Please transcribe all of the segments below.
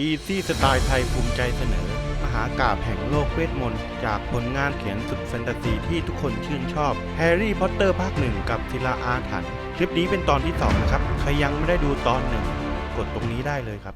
Easy สไตล์ไทยภูมิใจเสนอ มหากาบแห่งโลกเวทมนต์ จากผลงานเขียนสุดแฟนตาซีที่ทุกคนชื่นชอบแฮร์รี่พอตเตอร์ภาคหนึ่งกับศิลาอาถรรพ์คลิปนี้เป็นตอนที่ 2 นะครับ ใครยังไม่ได้ดูตอนหนึ่งกดตรงนี้ได้เลยครับ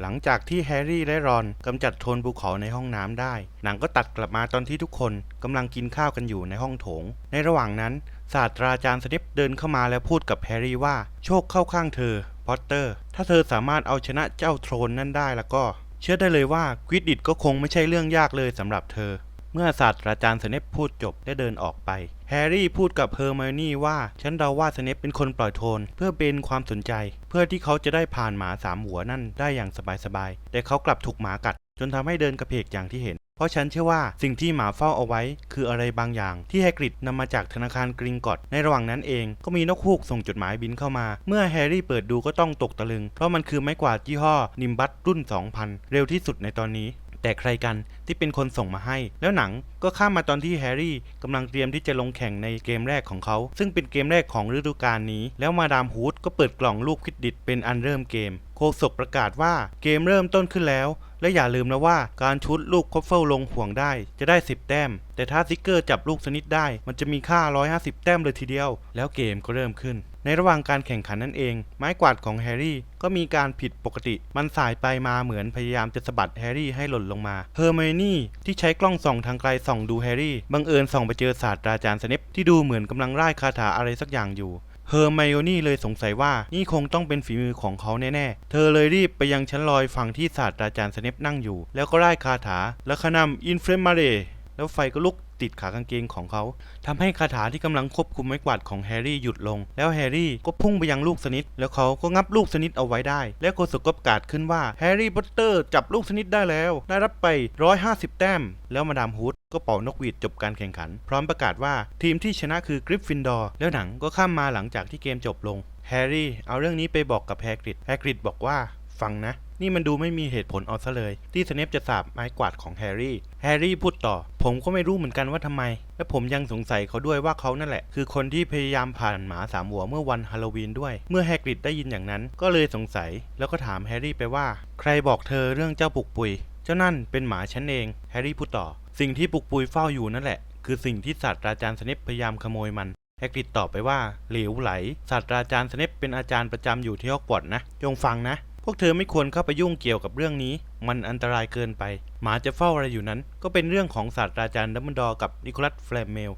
หลังจากที่แฮร์รี่และรอนกำจัดโทนภูเขาในห้องน้ำได้ หนังก็ตัดกลับมาตอนที่ทุกคนกำลังกินข้าวกันอยู่ในห้องโถง ในระหว่างนั้นศาสตราจารย์สเนปเดินเข้ามาแล้วพูดกับแฮร์รี่ว่าโชคเข้าข้างเธอ พอตเตอร์ ถ้าเธอสามารถเอาชนะเจ้าโทรนนั่นได้แล้วก็ เชื่อได้เลยว่ากิดดิตก็คงไม่ใช่เรื่องยากเลยสำหรับเธอ เมื่อศาสตราจารย์สเนปพูดจบได้เดินออกไป แฮร์รี่พูดกับเฮอร์ไมโอนี่ว่าฉันเดาว่าสเนปเป็นคนปล่อยโทน เพื่อเป็นความสนใจ เพื่อที่เขาจะได้ผ่านหมาสามหัวนั่นได้อย่างสบายๆแต่เขากลับถูกหมากัด จนทำให้เดินกระเพกอย่างที่เห็น เพราะฉันเชื่อว่าสิ่งที่หมาเฝ้าเอาไว้ คืออะไรบางอย่าง ที่แฮกริดนำมาจากธนาคารกริงกอตในระหว่างนั้นเอง ก็มีนกฮูกส่งจดหมายบินเข้ามา เมื่อแฮร์รี่เปิดดูก็ต้องตกตะลึง เพราะมันคือไม้กวาดยี่ห้อนิมบัตรุ่น 2000 เร็วที่สุดในตอนนี้แต่ใครกันที่เป็นคนส่งมาให้ แล้วหนังก็ข้ามมาตอนที่แฮร์รี่กำลังเตรียมที่จะลงแข่งในเกมแรกของเขา ซึ่งเป็นเกมแรกของฤดูกาลนี้ แล้วมาดามฮูดก็เปิดกล่องลูกคิดดิตเป็นอันเริ่มเกม โคศกประกาศว่าเกมเริ่มต้นขึ้นแล้ว และอย่าลืมนะว่าการชุดลูกคอฟเฟิลลงห่วงได้จะได้ 10 แต้ม แต่ถ้าซิกเกอร์จับลูกสนิทได้ มันจะมีค่า 150 แต้มเลยทีเดียว แล้วเกมก็เริ่มขึ้น ในระหว่างการแข่งขันนั่นเอง ไม้กวาดของแฮร์รี่ก็มีการผิดปกติ มันสายไปมาเหมือนพยายามจะสะบัดแฮร์รี่ให้หล่นลงมา เฮอร์ไมโอนี่ที่ใช้กล้องส่องทางไกลส่องดูแฮร์รี่บังเอิญส่องไปเจอศาสตราจารย์สเนปที่ดูเหมือนกำลังร่คาถาอะไรสักอย่างอยู่ เฮอร์ไมโอนี่เลยสงสัยว่านี่คงต้องเป็นฝีมือของเขาแน่ๆ เธอเลยรีบไปยังชั้นลอยฝั่งที่ศาสตราจารย์สเนปนั่งอยู่ แล้วก็ไล่คาถาและขนำอินเฟรมาเรแล้วไฟก็ลุก ติดขากางเกงของเขาทำให้คาถาที่กำลังควบคุมไม้กวาดของแฮร์รี่หยุดลง แล้วแฮร์รี่ก็พุ่งไปยังลูกสนิท แล้วเขาก็งับลูกสนิทเอาไว้ได้ และโกศกก็ประกาศขึ้นว่าแฮร์รี่พอตเตอร์จับลูกสนิทได้แล้ว ได้รับไป 150 แต้ม แล้วมาดามฮูดก็เป่านกหวีดจบการแข่งขัน พร้อมประกาศว่าทีมที่ชนะคือกริฟฟินดอร์แล้วหนังก็ข้ามมาหลังจากที่เกมจบลงแฮร์รี่เอาเรื่องนี้ไปบอกกับแฮกริดแฮกริดบอกว่าฟังนะนี่มันดูไม่มีเหตุผลเอาซะเลย ที่สเนปจะสาบไม้กวาดของแฮร์รี่ แฮร์รี่พูดต่อ ผมก็ไม่รู้เหมือนกันว่าทำไม และผมยังสงสัยเขาด้วยว่าเขานั่นแหละ คือคนที่พยายามผ่านหมาสามหัวเมื่อวันฮาโลวีนด้วย เมื่อแฮกริดได้ยินอย่างนั้น ก็เลยสงสัย แล้วก็ถามแฮร์รี่ไปว่า ใครบอกเธอเรื่องเจ้าปุกปุย เจ้านั่นเป็นหมาฉันเอง แฮร์รี่พูดต่อ สิ่งที่ปุกปุยเฝ้าอยู่นั่นแหละ คือสิ่งที่ศาสตราจารย์สเนปพยายามขโมยมันแฮกริดตอบไปว่าเหลวไหลศาสตราจารย์สเนปเป็นอาจารย์ประจำอยู่ที่ฮอกวอตส์นะ จงฟังนะ พวกเธอไม่ควรเข้าไปยุ่งเกี่ยวกับเรื่องนี้ มันอันตรายเกินไป หมาจะเฝ้าอะไรอยู่นั้น ก็เป็นเรื่องของศาสตราจารย์ดัมเบิลดอร์กับนิโคลัสแฟลมเมล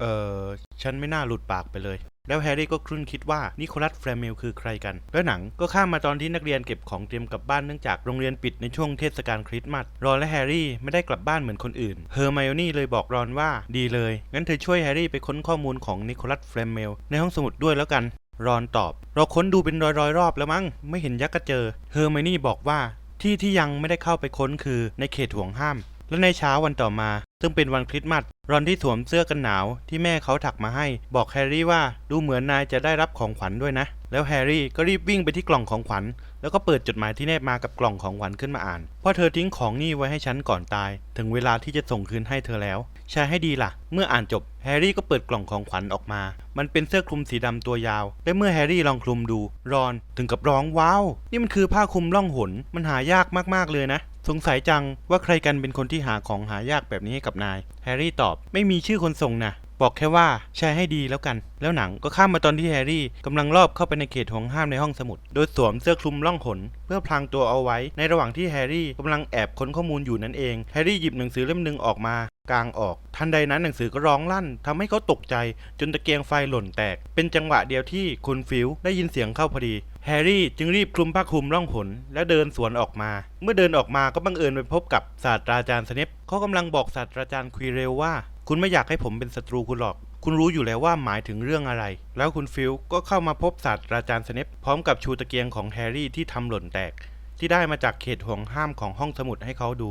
เอ่อ ฉันไม่น่าหลุดปากไปเลย แล้วแฮร์รี่ก็ครุ่นคิดว่านิโคลัสแฟลมเมลคือใครกัน แล้วหนังก็ข้ามมาตอนที่นักเรียนเก็บของเตรียมกลับบ้านเนื่องจากโรงเรียนปิดในช่วงเทศกาลคริสต์มาส รอนและแฮร์รี่ไม่ได้กลับบ้านเหมือนคนอื่น เฮอร์ไมโอนี่เลยบอกรอนว่า ดีเลย งั้นเธอช่วยแฮร์รี่ไปค้นข้อมูลของนิโคลัสแฟลมเมลในห้องสมุดด้วยแล้วกัน รอนตอบ เราค้นดูเป็นร้อยๆรอบแล้วมั้ง ไม่เห็นยักษ์ก็เจอ เฮอร์ไมนี่บอกว่าที่ที่ยังไม่ได้เข้าไปค้นคือในเขตห่วงห้าม และในเช้าวันต่อมา ซึ่งเป็นวันคริสต์มาสรอนที่สวมเสื้อกันหนาวที่แม่เขาถักมาให้ บอกแฮร์รี่ว่าดูเหมือนนายจะได้รับของขวัญด้วยนะ แล้วแฮร์รี่ก็รีบวิ่งไปที่กล่องของขวัญ แล้วก็เปิดจดหมายที่แนบมากับกล่องของขวัญขึ้นมาอ่านเพราะเธอทิ้งของนี่ไว้ให้ฉันก่อนตาย ถึงเวลาที่จะส่งคืนให้เธอแล้ว ใช้ให้ดีล่ะ เมื่ออ่านจบแฮร์รี่ก็เปิดกล่องของขวัญออกมา มันเป็นเสื้อคลุมสีดำตัวยาว และเมื่อแฮร์รี่ลองคลุมดู รอนถึงกับร้องว้าว นี่มันคือผ้าคลุมล่องหน มันหายากมากๆเลยนะ สงสัยจังว่าใครกันเป็นคนที่หาของหายากแบบนี้ให้กับนาย แฮร์รี่ตอบ ไม่มีชื่อคนส่งนะ บอกแค่ว่าใช้ให้ดีแล้วกัน แล้วหนังก็ข้ามมาตอนที่แฮร์รี่กำลังลอบเข้าไปในเขตห่วงห้ามในห้องสมุด โดยสวมเสื้อคลุมล่องหนเพื่อพลางตัวเอาไว้ ในระหว่างที่แฮร์รี่กำลังแอบค้นข้อมูลอยู่นั่นเอง แฮร์รี่หยิบหนังสือเล่มหนึ่งออกมากลางออก ทันใดนั้นหนังสือก็ร้องลั่นทำให้เขาตกใจจนตะเกียงไฟหล่นแตก เป็นจังหวะเดียวที่คุณฟิลได้ยินเสียงเข้าพอดี แฮร์รี่จึงรีบคลุมผ้าคลุมร่องหนและเดินสวนออกมา เมื่อเดินออกมาก็บังเอิญไปพบกับศาสตราจารย์สเนปเขากำลังบอกศาสตราจารย์ควีเรลว่า คุณไม่อยากให้ผมเป็นศัตรูคุณหรอก คุณรู้อยู่แล้วว่าหมายถึงเรื่องอะไร แล้วคุณฟิลก็เข้ามาพบศาสตราจารย์สเนปพร้อมกับชูตะเกียงของแฮร์รี่ที่ทำหล่นแตก ที่ได้มาจากเขตห่วงห้ามของห้องสมุดให้เขาดู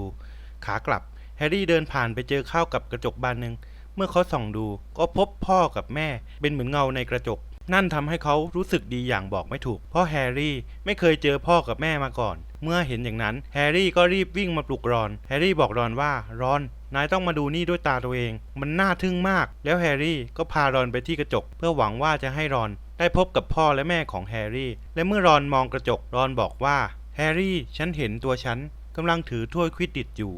ขากลับแฮร์รี่เดินผ่านไปเจอเข้ากับกระจกบานหนึ่งเมื่อเขาส่องดูก็พบพ่อกับแม่ เป็นเหมือนเงาในกระจก นั่นทำให้เขารู้สึกดีอย่างบอกไม่ถูก เพราะแฮร์รี่ไม่เคยเจอพ่อกับแม่มาก่อน เมื่อเห็นอย่างนั้นแฮร์รี่ก็รีบวิ่งมาปลุกรอน แฮร์รี่บอกรอนว่ารอน นายต้องมาดูนี่ด้วยตาตัวเอง มันน่าทึ่งมาก แล้วแฮร์รี่ก็พารอนไปที่กระจก เพื่อหวังว่าจะให้รอน ได้พบกับพ่อและแม่ของแฮร์รี่ และเมื่อรอนมองกระจกรอนบอกว่าแฮร์รี่ฉันเห็นตัวฉันกำลังถือถ้วยควิดดิตอยู่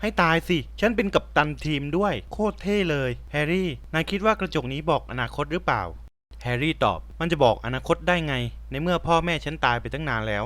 ให้ตายสิ ฉันเป็นกัปตันทีมด้วย โคตรเท่เลย แฮร์รี่ นายคิดว่ากระจกนี้บอกอนาคตหรือเปล่า แฮร์รี่ตอบ มันจะบอกอนาคตได้ไง ในเมื่อพ่อแม่ฉันตายไปตั้งนานแล้ว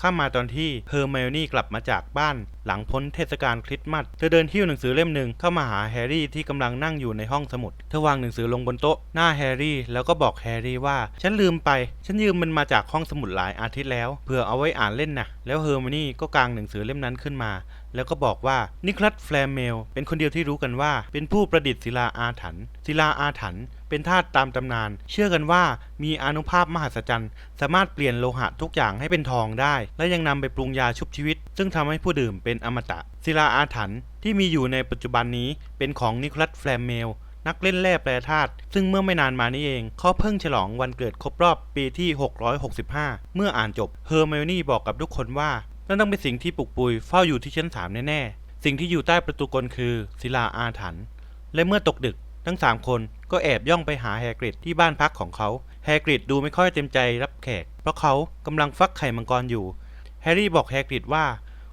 ข้ามาตอนที่เฮอร์ไมโอนี่กลับมาจากบ้านหลังพ้นเทศกาลคริสต์มาส เธอเดินหิ้วหนังสือเล่มหนึ่งเข้ามาหาแฮร์รี่ที่กำลังนั่งอยู่ในห้องสมุด เธอวางหนังสือลงบนโต๊ะหน้าแฮร์รี่ แล้วก็บอกแฮร์รี่ว่า ฉันลืมไป ฉันยืมมันมาจากห้องสมุดหลายอาทิตย์แล้วเพื่อเอาไว้อ่านเล่นนะแล้วเฮอร์ไมโอนี่ก็กางหนังสือเล่มนั้นขึ้นมา แล้วก็บอกว่านิคลัสแฟลเมล เป็นคนเดียวที่รู้กันว่า เป็นผู้ประดิษฐ์ศิลาอาถรรพ์ศิลาอาถรรพ์เป็นธาตุตามตำนาน เชื่อกันว่ามีอนุภาพมหัศจรรย์ สามารถเปลี่ยนโลหะทุกอย่างให้เป็นทองได้ และยังนำไปปรุงยาชุบชีวิต ซึ่งทำให้ผู้ดื่มเป็นอมตะศิลาอาถรรพ์ที่มีอยู่ในปัจจุบันนี้เป็นของนิคลัสแฟลเมลนักเล่นแร่แปรธาตุซึ่งเมื่อไม่นานมานี้เองเขาเพิ่งฉลองวันเกิดครบรอบปีที่ 665 เมื่ออ่านจบเฮอร์ไมโอนี่บอกกับทุกคนว่า นั่นต้องเป็นสิ่งที่ปลุกปุยเฝ้าอยู่ที่ชั้นสามแน่ๆ สิ่งที่อยู่ใต้ประตูกลคือศิลาอาถรรพ์และเมื่อตกดึกทั้งสามคนก็แอบย่องไปหาแฮกริดที่บ้านพักของเขา แฮกริดดูไม่ค่อยเต็มใจรับแขก เพราะเขากำลังฟักไข่มังกรอยู่ แฮร์รี่บอกแฮกริดว่า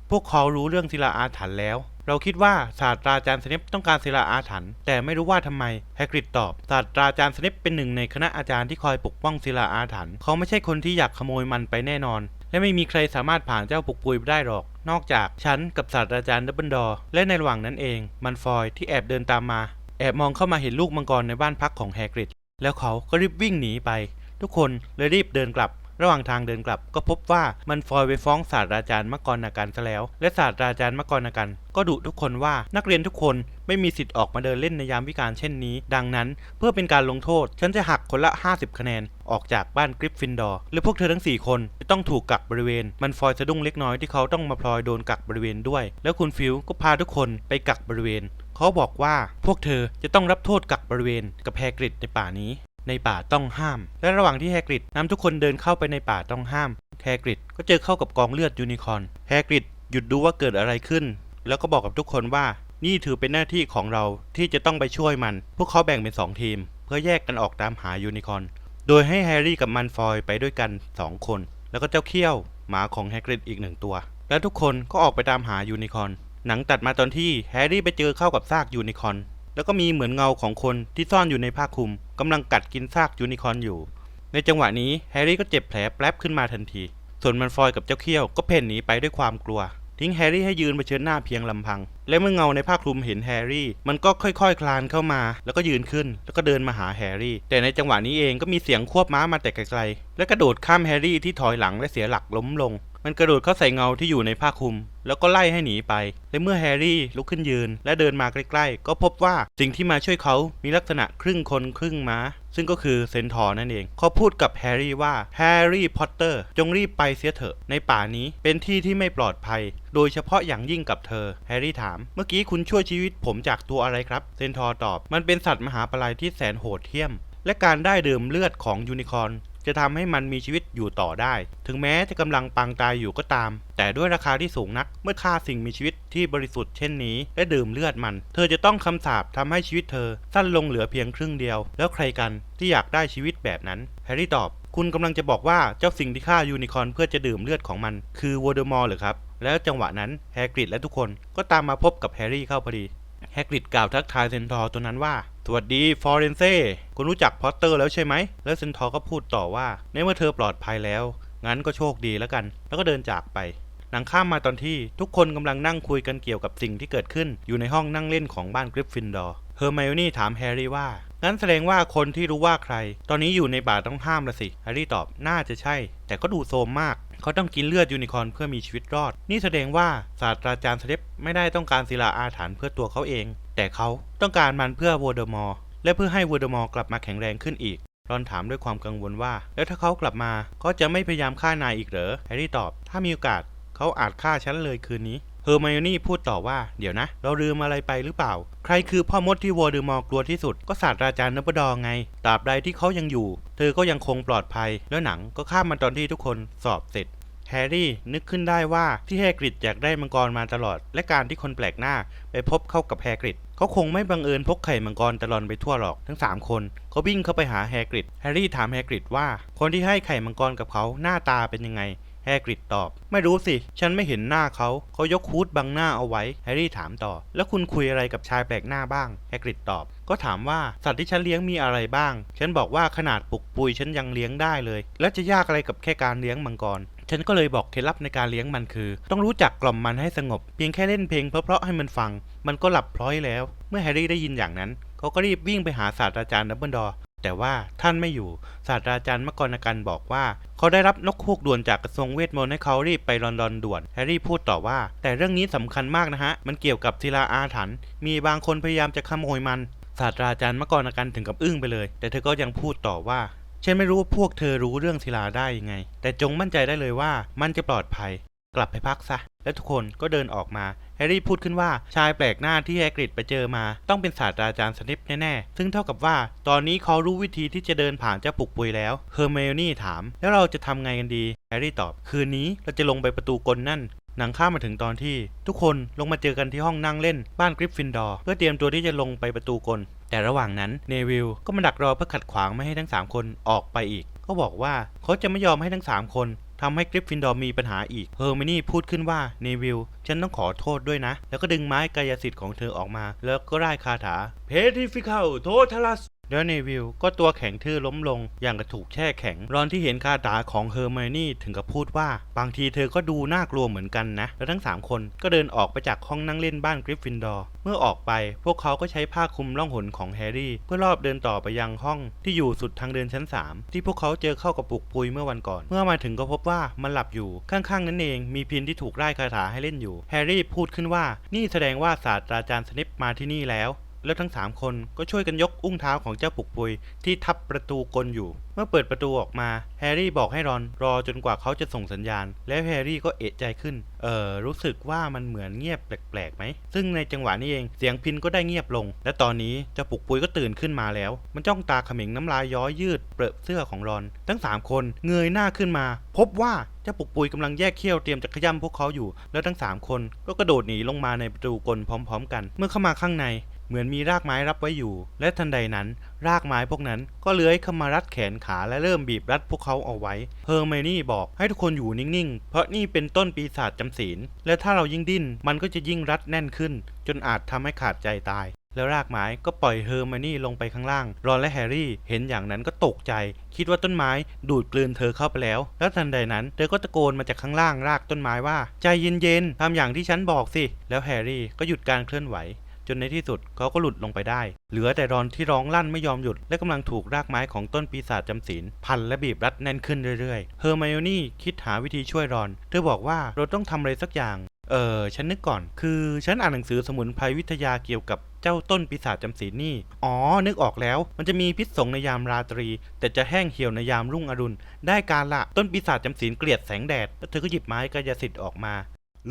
พวกเขารู้เรื่องศิลาอาถรรพ์แล้ว เราคิดว่าศาสตราจารย์สเนปต้องการศิลาอาถรรพ์แต่ไม่รู้ว่าทำไม แฮกริดตอบ ศาสตราจารย์สเนปเป็นหนึ่งในคณะอาจารย์ที่คอยปกป้องศิลาอาถรรพ์เขาไม่ใช่คนที่อยากขโมยมันไปแน่นอน และไม่มีใครสามารถผ่านเจ้าปุกปุยไปได้หรอก นอกจากฉันกับศาสตราจารย์ดับเบิลดอร์และในระหว่างนั้นเอง มันฟอยที่แอบเดินตามมา แอบมองเข้ามาเห็นลูกมังกรในบ้านพักของแฮกริดแล้วเขาก็รีบวิ่งหนีไป ทุกคนเลยรีบเดินกลับ ระหว่างทางเดินกลับ ก็พบว่ามันฟอยไปฟ้องศาสตราจารย์มกรนากันซะแล้ว และศาสตราจารย์มกรนากันก็ดุทุกคนว่านักเรียนทุกคนไม่มีสิทธิ์ออกมาเดินเล่นในยามวิกาลเช่นนี้ ดังนั้นเพื่อเป็นการลงโทษ ฉันจะหักคนละ 50 คะแนน ออกจากบ้านกริฟฟินดอร์และพวกเธอทั้ง 4 คนจะต้องถูกกักบริเวณ มันฟอยสะดุ้งเล็กน้อยที่เขาต้องมาพลอยโดนกักบริเวณด้วย แล้วคุณฟิลก็พาทุกคนไปกักบริเวณ เขาบอกว่าพวกเธอจะต้องรับโทษกักบริเวณกับแฮกริดในป่านี้ ในป่าต้องห้าม และระหว่างที่แฮกริดนำทุกคนเดินเข้าไปในป่าต้องห้ามแฮกริดก็เจอเข้ากับกองเลือดยูนิคอร์นแฮกริดหยุดดูว่าเกิดอะไรขึ้น แล้วก็บอกกับทุกคนว่า นี่ถือเป็นหน้าที่ของเราที่จะต้องไปช่วยมัน พวกเขาแบ่งเป็น 2 ทีม เพื่อแยกกันออกตามหายูนิคอร์นโดยให้แฮร์รี่กับมันฟอยไปด้วยกัน 2 คน แล้วก็เจ้าเขี้ยว หมาของแฮกริดอีกหนึ่งตัว และทุกคนก็ออกไปตามหายูนิคอร์นหนังตัดมาตอนที่แฮร์รี่ไปเจอเข้ากับซากยูนิคอร์น แล้วก็มีเหมือนเงาของคนที่ซ่อนอยู่ในผ้าคลุมกำลังกัดกินซากยูนิคอร์นอยู่ ในจังหวะนี้แฮร์รี่ก็เจ็บแผลแป๊บขึ้นมาทันที ส่วนมันฟอยกับเจ้าเขี้ยวก็เพ่นหนีไปด้วยความกลัว ทิ้งแฮร์รี่ให้ยืนเผชิญหน้าเพียงลำพัง และเมื่อเงาในผ้าคลุมเห็นแฮร์รี่ มันก็ค่อยๆคลานเข้ามา แล้วก็ยืนขึ้น แล้วก็เดินมาหาแฮร์รี่ แต่ในจังหวะนี้เองก็มีเสียงควบม้ามาแต่ไกลๆ และกระโดดข้ามแฮร์รี่ที่ถอยหลังและเสียหลักล้มลง มันกระโดดเข้าใส่เงาที่อยู่ในผ้าคลุม แล้วก็ไล่ให้หนีไป และเมื่อแฮร์รี่ลุกขึ้นยืน และเดินมาใกล้ๆ ก็พบว่าสิ่งที่มาช่วยเขามีลักษณะครึ่งคนครึ่งม้า ซึ่งก็คือเซนทอร์นั่นเอง เขาพูดกับแฮร์รี่ว่าแฮร์รี่พอตเตอร์จงรีบไปเสียเถอะ ในป่านี้เป็นที่ที่ไม่ปลอดภัย โดยเฉพาะอย่างยิ่งกับเธอ แฮร์รี่ถาม เมื่อกี้คุณช่วยชีวิตผมจากตัวอะไรครับ เซนทอร์ตอบ มันเป็นสัตว์มหาปลายที่แสนโหดเหี้ยมและการได้ดื่มเลือดของยูนิคอร์น จะทำให้มันมีชีวิตอยู่ต่อได้ ถึงแม้จะกำลังปางตายอยู่ก็ตาม แต่ด้วยราคาที่สูงนัก เมื่อฆ่าสิ่งมีชีวิตที่บริสุทธิ์เช่นนี้และดื่มเลือดมัน เธอจะต้องคำสาปทำให้ชีวิตเธอ สั้นลงเหลือเพียงครึ่งเดียว แล้วใครกันที่อยากได้ชีวิตแบบนั้น แฮร์รี่ตอบ คุณกำลังจะบอกว่าเจ้าสิ่งที่ฆ่ายูนิคอร์นเพื่อจะดื่มเลือดของมัน คือวอเดอมอร์หรือครับแล้วจังหวะนั้นแฮกริดและทุกคนก็ตามมาพบกับแฮร์รี่เข้าพอดี แฮกริดกล่าวทักทายเซนทอร์ตัวนั้นว่า สวัสดีฟอเรนเซ่คุณรู้จักพอตเตอร์แล้วใช่ไหม แล้วเซนทอร์ก็พูดต่อว่า ในเมื่อเธอปลอดภัยแล้ว งั้นก็โชคดีแล้วกัน แล้วก็เดินจากไปหนังข้ามมาตอนที่ทุกคนกำลังนั่งคุยกันเกี่ยวกับสิ่งที่เกิดขึ้น อยู่ในห้องนั่งเล่นของบ้านกริฟฟินดอร์เฮอร์ไมโอนี่ถามแฮร์รี่ว่า งั้นแสดงว่าคนที่รู้ว่าใคร ตอนนี้อยู่ในป่าต้องห้ามละสิแฮร์รี่ตอบน่าจะใช่ แต่ก็ดูโซมมาก เขาต้องกินเลือดยูนิคอร์นเพื่อมีชีวิตรอด นี่แสดงว่าศาสตราจารย์สเลปไม่ได้ต้องการศิลาอาถรรพ์เพื่อตัวเขาเอง แต่เขาต้องการมันเพื่อวลเดอมอร์และเพื่อให้วลเดอมอร์กลับมาแข็งแรงขึ้นอีกรอนถามด้วยความกังวลว่า แล้วถ้าเขากลับมาเขาจะไม่พยายามฆ่านายอีกเหรอแฮร์รี่ตอบ ถ้ามีโอกาสเขาอาจฆ่าฉันเลยคืนนี้ เฮอร์ไมโอนี่พูดต่อว่า เดี๋ยวนะ เราลืมอะไรไปหรือเปล่า ใครคือพ่อมดที่วอร์ดมอร์กลัวที่สุด ก็ศาสตราจารย์นบดอไง ตราบใดที่เขายังอยู่ เธอก็ยังคงปลอดภัย แล้วหนังก็ข้ามมาตอนที่ทุกคนสอบเสร็จแฮร์รี่นึกขึ้นได้ว่าที่แฮกริดอยากได้มังกรมาตลอด และการที่คนแปลกหน้าไปพบเข้ากับแฮกริดเขาคงไม่บังเอิญพกไข่มังกรตลอดไปทั่วหรอกทั้ง 3 คนเขาวิ่งเข้าไปหาแฮกริดแฮร์รี่ถามแฮกริดว่า คนที่ให้ไข่มังกรกับเขาหน้าตาเป็นยังไง ฮแฮกริดตอบ ไม่รู้สิ ฉันไม่เห็นหน้าเขาเขายกฮูดบังหน้าเอาไว้ แฮร์รี่ถามต่อ แล้วคุณคุยอะไรกับชายแปลกหน้าบ้าง แฮกริดตอบ ก็ถามว่าสัตว์ที่ฉันเลี้ยงมีอะไรบ้าง ฉันบอกว่าขนาดปลุกปุยฉันยังเลี้ยงได้เลย แล้วจะยากอะไรกับแค่การเลี้ยงมังกรฉันก็เลยบอกเคล็ดลับในการเลี้ยงมันคือ ต้องรู้จักกล่อมมันให้สงบ เพียงแค่เล่นเพลงเพราะๆให้มันฟัง มันก็หลับพลอยแล้ว เมื่อแฮร์รี่ได้ยินอย่างนั้น เขาก็รีบวิ่งไปหาศาสตราจารย์ดับเบิลดอ แต่ว่าท่านไม่อยู่ศาสตราจารย์มกรณกันบอกว่า เขาได้รับนกฮูกด่วนจากกระทรวงเวทมนต์ให้เขารีบไปลอนดอนด่วนแฮร์รี่พูดต่อว่า แต่เรื่องนี้สำคัญมากนะฮะ มันเกี่ยวกับศิลาอาถรรพ์มีบางคนพยายามจะขโมยมันศาสตราจารย์มกรณกันถึงกับอึ้งไปเลย แต่เธอก็ยังพูดต่อว่าฉันไม่รู้ว่าพวกเธอรู้เรื่องศิลาได้ยังไง แต่จงมั่นใจได้เลยว่ามันจะปลอดภัย กลับไปพักซะ และทุกคนก็เดินออกมา แฮร์รี่พูดขึ้นว่าชายแปลกหน้าที่แฮกริดไปเจอมา ต้องเป็นศาสตราจารย์สนิปแน่ๆ ซึ่งเท่ากับว่า ตอนนี้เขารู้วิธีที่จะเดินผ่านเจ้าปุกปุยแล้ว เฮอร์เมโอนี่ถาม แล้วเราจะทำไงกันดี แฮร์รี่ตอบ คืนนี้เราจะลงไปประตูกลนั่นหนังข้ามมาถึงตอนที่ ทุกคนลงมาเจอกันที่ห้องนั่งเล่นบ้านกริฟฟินดอร์เพื่อเตรียมตัวที่จะลงไปประตูกล แต่ระหว่างนั้นเนวิลก็มาดักรอเพื่อขัดขวางไม่ให้ทั้ง 3 คนออกไปอีก ก็บอกว่าเขาจะไม่ยอมให้ทั้ง 3 คน ทำให้กริฟฟินดอร์มีปัญหาอีกเฮอร์มินี่พูดขึ้นว่าเนวิลฉันต้องขอโทษด้วยนะ แล้วก็ดึงไม้กายสิทธิ์ของเธอออกมา แล้วก็ร่ายคาถาเพทิฟิคัลโททัลัส แล้วเนวิลก็ตัวแข็งทื่อล้มลงอย่างกระถูกแช่แข็ง รอนที่เห็นคาถาของเฮอร์ไมนี่ถึงกับพูดว่า บางทีเธอก็ดูน่ากลัวเหมือนกันนะ แล้วทั้ง 3 คนก็เดินออกไปจากห้องนั่งเล่นบ้านกริฟฟินดอร์ เมื่อออกไปพวกเขาก็ใช้ผ้าคลุมล่องหนของแฮร์รี่ เพื่อรอบเดินต่อไปยังห้องที่อยู่สุดทางเดินชั้น 3 ที่พวกเขาเจอเข้ากับปุกปุยเมื่อวันก่อน เมื่อมาถึงก็พบว่ามันหลับอยู่ข้างๆนั้นเองมีพินที่ถูกไล่คาถาให้เล่นอยู่แฮร์รี่พูดขึ้นว่านี่แสดงว่าศาสตราจารย์สนิปมาที่นี่แล้ว แล้วทั้ง3คนก็ช่วยกันยกอุ้งเท้าของเจ้าปุกปุยที่ทับประตูกลอยู่ เมื่อเปิดประตูออกมา แฮร์รี่บอกให้รอนรอจนกว่าเขาจะส่งสัญญาณ แล้วแฮร์รี่ก็เอะใจขึ้น เออรู้สึกว่ามันเหมือนเงียบแปลกๆไหม ซึ่งในจังหวะนี้เองเสียงพินก็ได้เงียบลง และตอนนี้เจ้าปุกปุยก็ตื่นขึ้นมาแล้ว มันจ้องตาขม็งน้ำลายย้อยยืดเปรอะเสื้อของรอน ทั้ง3คนเงยหน้าขึ้นมา พบว่าเจ้าปุกปุยกำลังแยกเขี้ยวเตรียมจะขย้ำพวกเขาอยู่ แล้วทั้ง 3 คนก็กระโดดหนีลงมาในประตูกลพร้อม ๆ กัน เมื่อเข้ามาข้างใน เหมือนมีรากไม้รับไว้อยู่ และทันใดนั้น รากไม้พวกนั้นก็เลื้อยเข้ามารัดแขนขาและเริ่มบีบรัดพวกเขาเอาไว้เฮอร์ไมนี่บอกให้ทุกคนอยู่นิ่งๆ เพราะนี่เป็นต้นปีศาจจำศีล และถ้าเรายิ่งดิ้นมันก็จะยิ่งรัดแน่นขึ้น จนอาจทำให้ขาดใจตาย แล้วรากไม้ก็ปล่อยเฮอร์ไมนี่ลงไปข้างล่าง รอนและแฮร์รี่เห็นอย่างนั้นก็ตกใจ คิดว่าต้นไม้ดูดกลืนเธอเข้าไปแล้ว แล้วทันใดนั้นเธอก็ตะโกนมาจากข้างล่างรากต้นไม้ว่า ใจเย็นๆทำอย่างที่ฉันบอกสิ แล้วแฮร์รี่ก็หยุดการเคลื่อนไหว จนในที่สุดเขาก็หลุดลงไปได้ เหลือแต่รอนที่ร้องลั่นไม่ยอมหยุด และกำลังถูกรากไม้ของต้นปีศาจจำศีลพันและบีบรัดแน่นขึ้นเรื่อยๆ เฮอร์ไมโอนี่คิดหาวิธีช่วยรอน เธอบอกว่าเราต้องทำอะไรสักอย่าง เออฉันนึกก่อน คือฉันอ่านหนังสือสมุนไพรวิทยาเกี่ยวกับเจ้าต้นปีศาจจำศีลนี่ อ๋อ นึกออกแล้ว มันจะมีพิษสงในยามราตรี แต่จะแห้งเหี่ยวในยามรุ่งอรุณ ได้การละ ต้นปีศาจจำศีลเกลียดแสงแดดแล้วเธอก็หยิบไม้กายสิทธิ์ออกมา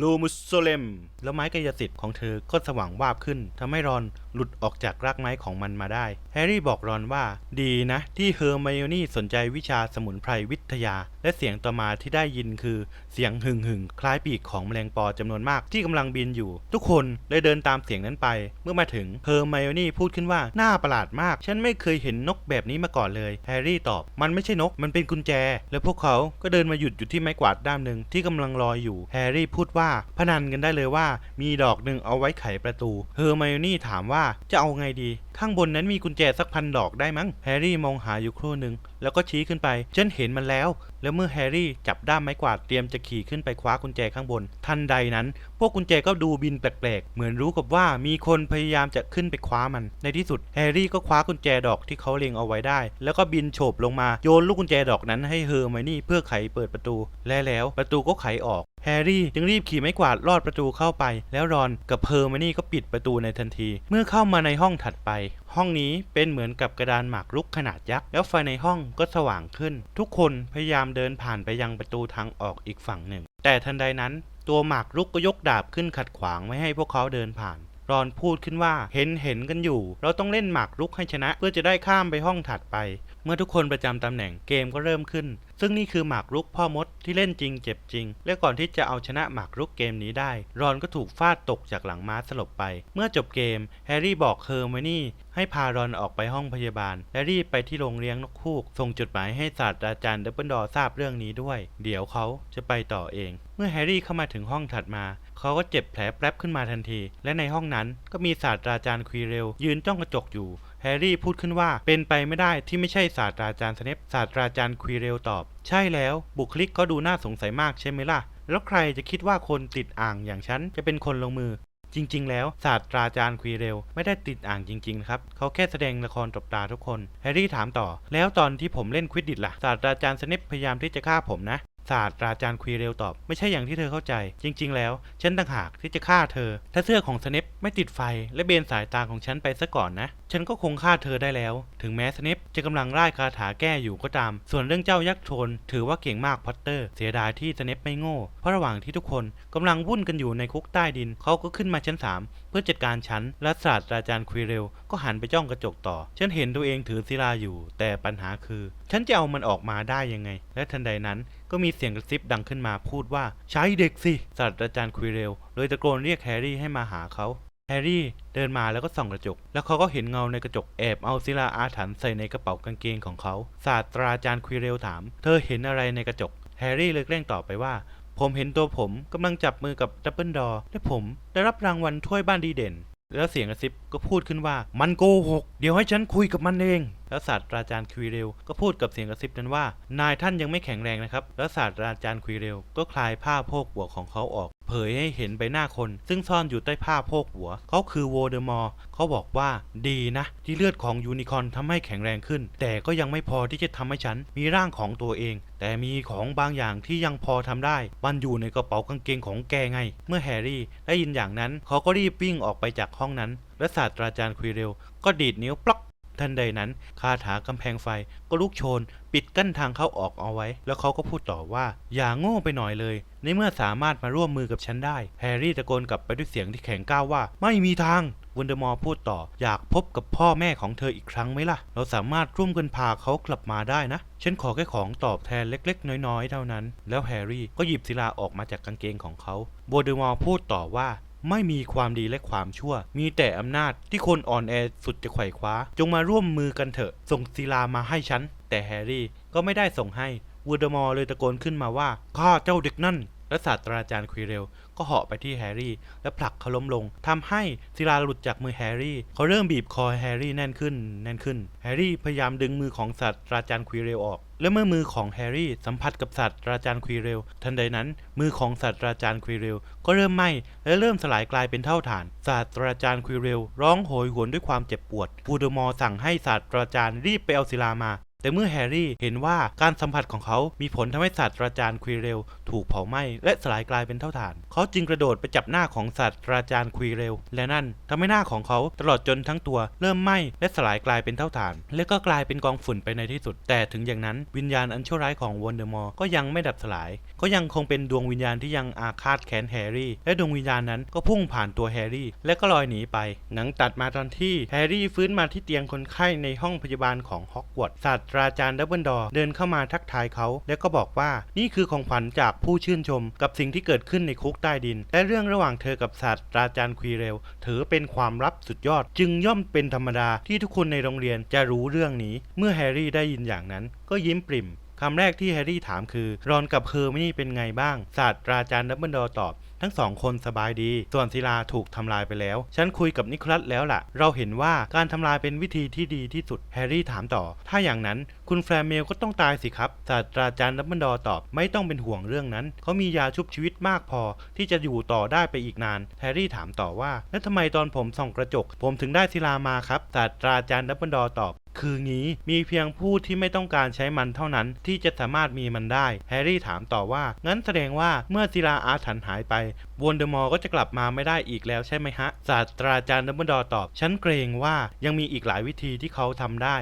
ลูมุสโซเลมแล้วไม้กายสิทธิ์ของเธอก็สว่างวาบขึ้นทำให้รอนหลุดออกจากรากไม้ของมันมาได้ แฮร์รี่บอกรอนว่า ดีนะ ที่เฮอร์ไมโอนี่สนใจวิชาสมุนไพรวิทยา และเสียงต่อมาที่ได้ยินคือ เสียงหึ่งหึ่งๆคล้ายปีกของแมลงปอจำนวนมากที่กำลังบินอยู่ ทุกคนเลยเดินตามเสียงนั้นไป เมื่อมาถึงเฮอร์ไมโอนี่พูดขึ้นว่าน่าประหลาดมาก ฉันไม่เคยเห็นนกแบบนี้มาก่อนเลยแฮร์รี่ตอบ มันไม่ใช่นกมันเป็นกุญแจ แล้วพวกเขาก็เดินมาหยุดอยู่ที่ไม้กวาดด้ามหนึ่งที่กำลังลอยอยู่แฮร์รี่พูดว่าพนันกันได้เลยว่า มีดอกหนึ่งเอาไว้ไขประตูเฮอร์ไมโอนี่ถามว่าจะเอาไงดี ข้างบนนั้นมีกุญแจสักพันดอกได้มั้งแฮร์รี่มองหาอยู่ครู่หนึ่ง แล้วก็ชี้ขึ้นไป ฉันเห็นมันแล้ว แล้วเมื่อแฮร์รี่จับด้ามไม้กวาดเตรียมจะขี่ขึ้นไปคว้ากุญแจข้างบน ทันใดนั้น พวกกุญแจก็ดูบินแปลกๆ เหมือนรู้กับว่ามีคนพยายามจะขึ้นไปคว้ามัน ในที่สุดแฮร์รี่ก็คว้ากุญแจดอกที่เขาเล็งเอาไว้ได้ แล้วก็บินโฉบลงมาโยนลูกกุญแจดอกนั้นให้เฮอร์ไมนี่เพื่อไขเปิดประตู และแล้วประตูก็ไขออกแฮร์รี่จึงรีบขี่ไม้กวาดลอดประตูเข้าไป แล้วรอนกับเฮอร์ไมนี่ก็ปิดประตูในทันที เมื่อเข้ามาในห้องถัดไปห้องนี้เป็นเหมือนกับกระดานหมากรุกขนาดยักษ์ แล้วไฟในห้องก็สว่างขึ้น ทุกคนพยายามเดินผ่านไปยังประตูทางออกอีกฝั่งหนึ่ง แต่ทันใดนั้น ตัวหมากรุกก็ยกดาบขึ้นขัดขวางไม่ให้พวกเขาเดินผ่านรอนพูดขึ้นว่าเห็นเห็นกันอยู่ เราต้องเล่นหมากรุกให้ชนะ เพื่อจะได้ข้ามไปห้องถัดไป เมื่อทุกคนประจำตำแหน่งเกมก็เริ่มขึ้น ซึ่งนี่คือหมากรุกพ่อมดที่เล่นจริงเจ็บจริง และก่อนที่จะเอาชนะหมากรุกเกมนี้ได้ รอนก็ถูกฟาดตกจากหลังม้าสลบไป เมื่อจบเกมแฮร์รี่บอกเฮอร์ไมนี่ให้พารอนออกไปห้องพยาบาล และรีบไปที่โรงเลี้ยงนกคูก ส่งจดหมายให้ศาสตราจารย์ดับเบิลดอทราบเรื่องนี้ด้วย เดี๋ยวเขาจะไปต่อเอง เมื่อแฮร์รี่เข้ามาถึงห้องถัดมา เขาก็เจ็บแผลแป๊บขึ้นมาทันที และในห้องนั้นก็มีศาสตราจารย์ควีเรลยืนจ้องกระจกอยู่ แฮร์รี่พูดขึ้นว่าเป็นไปไม่ได้ที่ไม่ใช่ศาสตราจารย์สเนปศาสตราจารย์ควีเรลตอบ ใช่แล้วบุคลิกก็ดูน่าสงสัยมากใช่ไหมล่ะ แล้วใครจะคิดว่าคนติดอ่างอย่างฉันจะเป็นคนลงมือ จริง ๆ แล้วศาสตราจารย์ควีเรลไม่ได้ติดอ่างจริงๆนะครับ เขาแค่แสดงละครตบตาทุกคนแฮร์รี่ถามต่อ แล้วตอนที่ผมเล่นควิดดิตล่ะศาสตราจารย์สเนปพยายามที่จะฆ่าผมนะ ศาสตราจารย์ควีเรลตอบ ไม่ใช่อย่างที่เธอเข้าใจ จริง ๆ แล้วฉันต่างหากที่จะฆ่าเธอ ถ้าเสื้อของสเนปไม่ติดไฟและเบนสายตาของฉันไปซะก่อนนะ ฉันก็คงฆ่าเธอได้แล้ว ถึงแม้สเนปจะกำลังร่ายคาถาแก้อยู่ก็ตาม ส่วนเรื่องเจ้ายักษ์โทนถือว่าเก่งมากพอตเตอร์ เสียดายที่สเนปไม่โง่ เพราะระหว่างที่ทุกคนกำลังวุ่นกันอยู่ในคุกใต้ดินเขาก็ขึ้นมาชั้นสามเพื่อจัดการฉันและศาสตราจารย์ควีเรลก็หันไปจ้องกระจกต่อ ฉันเห็นตัวเองถือศิลาอยู่ แต่ปัญหาคือ ฉันจะเอามันออกมาได้ยังไง และทันใดนั้นก็มีเสียงกระซิบดังขึ้นมาพูดว่า ใช้เด็กสิศาสตราจารย์ควีเรลเลยตะโกนเรียกแฮร์รี่ให้มาหาเขาแฮร์รี่เดินมาแล้วก็ส่องกระจก แล้วเขาก็เห็นเงาในกระจกแอบเอาศิลาอาถรรพ์ใส่ในกระเป๋ากางเกงของเขาศาสตราจารย์ควีเรลถาม เธอเห็นอะไรในกระจกแฮร์รี่เลยเร่งตอบไปว่า ผมเห็นตัวผมกำลังจับมือกับดับเบิลดอและผมได้รับรางวัลถ้วยบ้านดีเด่น แล้วเสียงกระซิบก็พูดขึ้นว่ามันโกหก เดี๋ยวให้ฉันคุยกับมันเอง แล้วศาสตราจารย์ควีเรลก็พูดกับเสียงกระซิบนั้นว่า นายท่านยังไม่แข็งแรงนะครับ แล้วศาสตราจารย์ควีเรลก็คลายผ้าโพกหัวของเขาออก เผยให้เห็นใบหน้าคน ซึ่งซ่อนอยู่ใต้ผ้าโพกหัว เขาคือโวเดอมอร์เขาบอกว่าดีนะ ที่เลือดของยูนิคอนทำให้แข็งแรงขึ้น แต่ก็ยังไม่พอที่จะทำให้ฉันมีร่างของตัวเอง แต่มีของบางอย่างที่ยังพอทำได้มันอยู่ในกระเป๋ากางเกงของแกไง เมื่อแฮร์รี่ได้ยินอย่างนั้นเขาก็รีบวิ่งออกไปจากห้องนั้น และศาสตราจารย์ควีเรลก็ดีดนิ้วปลัก ทันใดนั้นคาถากำแพงไฟก็ลุกโชน ปิดกั้นทางเข้าออกเอาไว้ แล้วเขาก็พูดต่อว่า อย่าโง่ไปหน่อยเลย ในเมื่อสามารถมาร่วมมือกับฉันได้ แฮร์รี่ตะโกนกลับไปด้วยเสียงที่แข็งก้าวว่า ไม่มีทางวันเดอร์มอร์พูดต่อ อยากพบกับพ่อแม่ของเธออีกครั้งไหมล่ะ เราสามารถร่วมกันพาเขากลับมาได้นะ ฉันขอแค่ของตอบแทนเล็กๆ น้อยๆ เท่านั้น แล้วแฮร์รี่ก็หยิบศิลาออกมาจากกางเกงของเขาโบเดอร์มอร์พูดต่อว่า ไม่มีความดีและความชั่ว มีแต่อำนาจที่คนอ่อนแอสุดจะไขว่คว้า จงมาร่วมมือกันเถอะ ส่งศิลามาให้ฉัน แต่แฮร์รี่ก็ไม่ได้ส่งให้ วูดมอร์เลยตะโกนขึ้นมาว่า ข้าเจ้าเด็กนั่น และศาสตราจารย์ควีเรล ก็เหาะไปที่แฮร์รี่ และผลักเขาล้มลงทำให้ศิลาหลุดจากมือแฮร์รี่ เขาเริ่มบีบคอแฮร์รี่แน่นขึ้น แน่นขึ้น แฮร์รี่พยายามดึงมือของศาสตราจารย์ควีเรลออก และเมื่อมือของแฮร์รี่สัมผัสกับศาสตราจารย์ควีเรล ทันใดนั้น มือของศาสตราจารย์ควีเรล ก็เริ่มไหม้และเริ่มสลายกลายเป็นเท่าฐาน ศาสตราจารย์ควีเรล ร้องโหยหวนด้วยความเจ็บปวดบูเดมอร์สั่งให้ศาสตราจารย์รีบไปเอาศิลามา แต่เมื่อแฮร์รี่เห็นว่าการสัมผัสของเขามีผลทำให้ศาสตราจารย์ควีเรลถูกเผาไหม้และสลายกลายเป็นเท่าฐาน เขาจึงกระโดดไปจับหน้าของศาสตราจารย์ควีเรลและนั่นทำให้หน้าของเขาตลอดจนทั้งตัวเริ่มไหม้และสลายกลายเป็นเท่าฐาน และก็กลายเป็นกองฝุ่นไปในที่สุด แต่ถึงอย่างนั้นวิญญาณอันชั่วร้ายของวอนเดอร์มอร์ก็ยังไม่ดับสลาย ก็ยังคงเป็นดวงวิญญาณที่ยังอาฆาตแค้นแฮร์รี่ และดวงวิญญาณนั้นก็พุ่งผ่านตัวแฮร์รี่ และก็ลอยหนีไป หนังตัดมาตอนที่แฮร์รี่ฟื้นมาที่เตียงคนไข้ในห้องพยาบาลของฮอกวอตส์ตราจารย์ดับเบิลดอร์เดินเข้ามาทักทายเขา แล้วก็บอกว่านี่คือของขวัญจากผู้ชื่นชม กับสิ่งที่เกิดขึ้นในคุกใต้ดิน และเรื่องระหว่างเธอกับศาสตราจารย์ควีเรลถือเป็นความลับสุดยอด จึงย่อมเป็นธรรมดาที่ทุกคนในโรงเรียนจะรู้เรื่องนี้ เมื่อแฮร์รี่ได้ยินอย่างนั้น ก็ยิ้มปริ่มคำแรกที่แฮร์รี่ถามคือ รอนกับเฮอร์ไมนี่เป็นไงบ้างศาสตราจารย์ดับเบิลดอร์ตอบ ทั้งสองคนสบายดี ส่วนศิลาถูกทำลายไปแล้ว ฉันคุยกับนิโคลัสแล้วล่ะ เราเห็นว่าการทำลายเป็นวิธีที่ดีที่สุด แฮร์รี่ถามต่อ ถ้าอย่างนั้น คุณแฟร์เมลก็ต้องตายสิครับศาสตราจารย์ดับเบิลดอตอบ ไม่ต้องเป็นห่วงเรื่องนั้น เขามียาชุบชีวิตมากพอ ที่จะอยู่ต่อได้ไปอีกนาน แฮร์รี่ถามต่อว่า แล้วทำไมตอนผมส่องกระจก ผมถึงได้ศิลามาครับศาสตราจารย์ดับเบิลดอตอบคืองี้มีเพียงผู้ที่ไม่ต้องการใช้มันเท่านั้นที่จะสามารถมีมันได้ แฮร์รี่ถามต่อว่า งั้นแสดงว่าเมื่อศิลาอาถรรพ์หายไปวอนเดอมอร์ก็จะกลับมาไม่ได้อีกแล้วใช่ไหมฮะศาสตราจารย์ดับเบิลดอร์ตอบ ฉันเกรงว่ายังมีอีกหลายวิธีที่เขาทำได้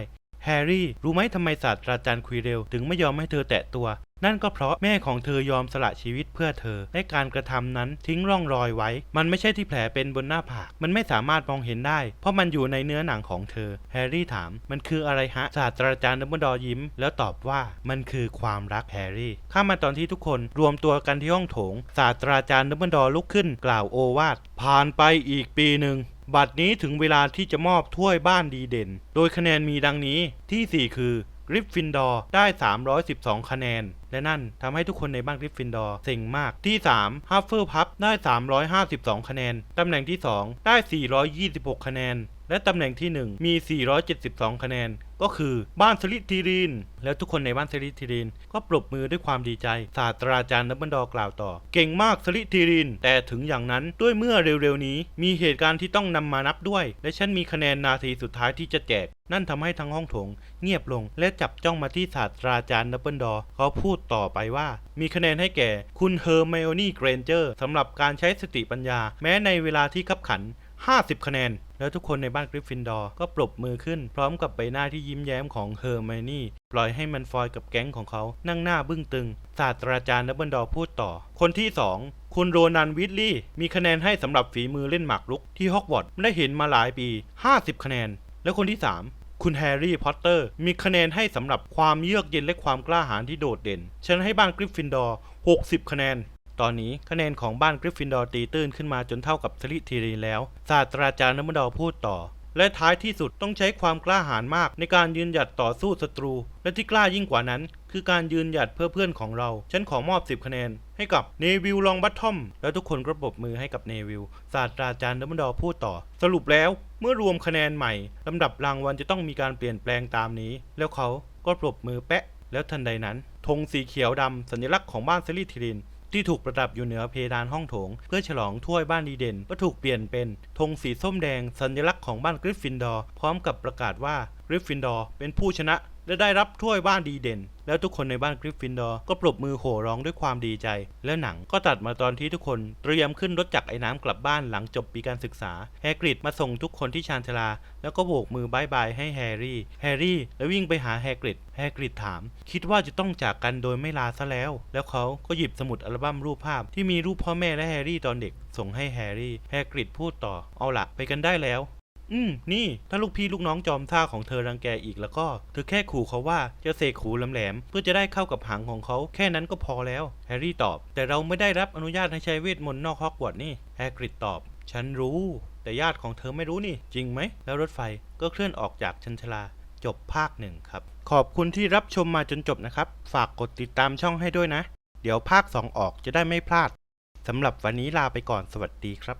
แฮร์รี่ รู้ไหมทำไมศาสตราจารย์ควีเรลถึงไม่ยอมให้เธอแตะตัว นั่นก็เพราะแม่ของเธอยอมสละชีวิตเพื่อเธอ และการกระทำนั้นทิ้งร่องรอยไว้ มันไม่ใช่ที่แผลเป็นบนหน้าผาก มันไม่สามารถมองเห็นได้ เพราะมันอยู่ในเนื้อหนังของเธอ แฮร์รี่ถาม มันคืออะไรฮะ ศาสตราจารย์ดัมเบิลดอร์ยิ้ม แล้วตอบว่า มันคือความรักแฮร์รี่ ข้ามมาตอนที่ทุกคนรวมตัวกันที่ห้องโถง ศาสตราจารย์ดัมเบิลดอร์ลุกขึ้น กล่าวโอวาท ผ่านไปอีกปีหนึ่งบัดนี้ถึงเวลาที่จะมอบถ้วยบ้านดีเด่น โดยคะแนนมีดังนี้ที่ 4 คือ กริฟฟินดอร์ได้ 312 คะแนน และนั่นทำให้ทุกคนในบ้านกริฟฟินดอร์เซ็งมากที่ 3 ฮัฟเฟิลพับได้ 352 คะแนน ตำแหน่งที่ 2 ได้ 426 คะแนน และตำแหน่งที่ 1 มี 472 คะแนน ก็คือบ้านสลิธีริน แล้วทุกคนในบ้านสลิธีริน ก็ปรบมือด้วยความดีใจศาสตราจารย์ดับเบิลดอร์กล่าวต่อ เก่งมากสลิธีริน แต่ถึงอย่างนั้นด้วยเมื่อเร็วๆนี้ มีเหตุการณ์ที่ต้องนำมานับด้วย และฉันมีคะแนนนาทีสุดท้ายที่จะแจก นั่นทำให้ทั้งห้องโถง เงียบลงและจับจ้องมาที่ศาสตราจารย์ดับเบิลดอร์เขาพูดต่อไปว่า มีคะแนนให้แก่ คุณเฮอร์ไมโอนี่เกรนเจอร์สำหรับการใช้สติปัญญา แม้ในเวลาที่ขับขัน 50 คะแนน แล้วทุกคนในบ้านกริฟฟินดอร์ก็ปรบมือขึ้น พร้อมกับใบหน้าที่ยิ้มแย้มของเฮอร์ไมนี่ปล่อยให้มันฟอยกับแก๊งของเขานั่งหน้าบึ้งตึง ศาสตราจารย์ดับเบิลดอร์พูดต่อ คนที่ 2 คุณโรนันวิทลีย์มีคะแนนให้สำหรับฝีมือเล่นหมากรุกที่ฮอกวอตส์ได้เห็นมาหลายปี 50 คะแนน แล้วคนที่ 3คุณแฮร์รี่พอตเตอร์มีคะแนนให้สำหรับความเยือกเย็นและความกล้าหาญที่โดดเด่น ฉันให้บ้านกริฟฟินดอร์ 60 คะแนน ตอนนี้คะแนนของบ้านกริฟฟินดอร์ตีตื้นขึ้นมาจนเท่ากับสลิธีรินแล้ว ศาสตราจารย์นัมบดอร์พูดต่อ และท้ายที่สุดต้องใช้ความกล้าหาญมากในการยืนหยัดต่อสู้ศัตรู และที่กล้ายิ่งกว่านั้น คือการยืนหยัดเพื่อเพื่อนของเรา ฉันขอมอบ 10 คะแนน ให้กับเนวิลลองบัตทอม แล้วทุกคนก็ปรบมือให้กับเนวิลศาสตราจารย์ดัมบดอร์พูดต่อ สรุปแล้วเมื่อรวมคะแนนใหม่ลำดับรางวัลจะต้องมีการเปลี่ยนแปลงตามนี้ แล้วเขาก็ปรบมือแปะ แล้วทันใดนั้นธงสีเขียวดำสัญลักษณ์ของบ้านเซรีทิริน ที่ถูกประดับอยู่เหนือเพดานห้องโถง เพื่อฉลองถ้วยบ้านดีเด่น ก็ถูกเปลี่ยนเป็นธงสีส้มแดงสัญลักษณ์ของบ้านกริฟฟินดอร์พร้อมกับประกาศว่ากริฟฟินดอร์เป็นผู้ชนะ และได้รับถ้วยบ้านดีเด่น แล้วทุกคนในบ้านกริฟฟินดอร์ก็ปรบมือโห่ร้องด้วยความดีใจ แล้วหนังก็ตัดมาตอนที่ทุกคนเตรียมขึ้นรถจักรไอ้น้ำกลับบ้านหลังจบปีการศึกษา แฮกริดมาส่งทุกคนที่ชานชาลา แล้วก็โบกมือบายบายให้แฮร์รี่ แฮร์รี่แล้ววิ่งไปหาแฮกริดแฮกริดถาม คิดว่าจะต้องจากกันโดยไม่ลาซะแล้ว แล้วเขาก็หยิบสมุดอัลบั้มรูปภาพที่มีรูปพ่อแม่และแฮร์รี่ตอนเด็ก ส่งให้แฮร์รี่ แฮกริดพูดต่อ เอาละไปกันได้แล้ว อืม นี่ ถ้าลูกพี่ลูกน้องจอมท่าของเธอรังแกอีกแล้วก็ เธอแค่ขู่เขาว่าจะเสกหูแหลมๆเพื่อจะได้เข้ากับหางของเขาแค่นั้นก็พอแล้ว แฮร์รี่ตอบ แต่เราไม่ได้รับอนุญาตให้ใช้เวทมนต์นอกฮอกวอตส์นี่ แฮกริดตอบ ฉันรู้ แต่ญาติของเธอไม่รู้นี่ จริงไหม แล้วรถไฟก็เคลื่อนออกจากชันชลา จบภาคหนึ่งครับ ขอบคุณที่รับชมมาจนจบนะครับ ฝากกดติดตามช่องให้ด้วยนะ เดี๋ยวภาค 2 ออกจะได้ไม่พลาดสำหรับวันนี้ลาไปก่อนสวัสดีครับ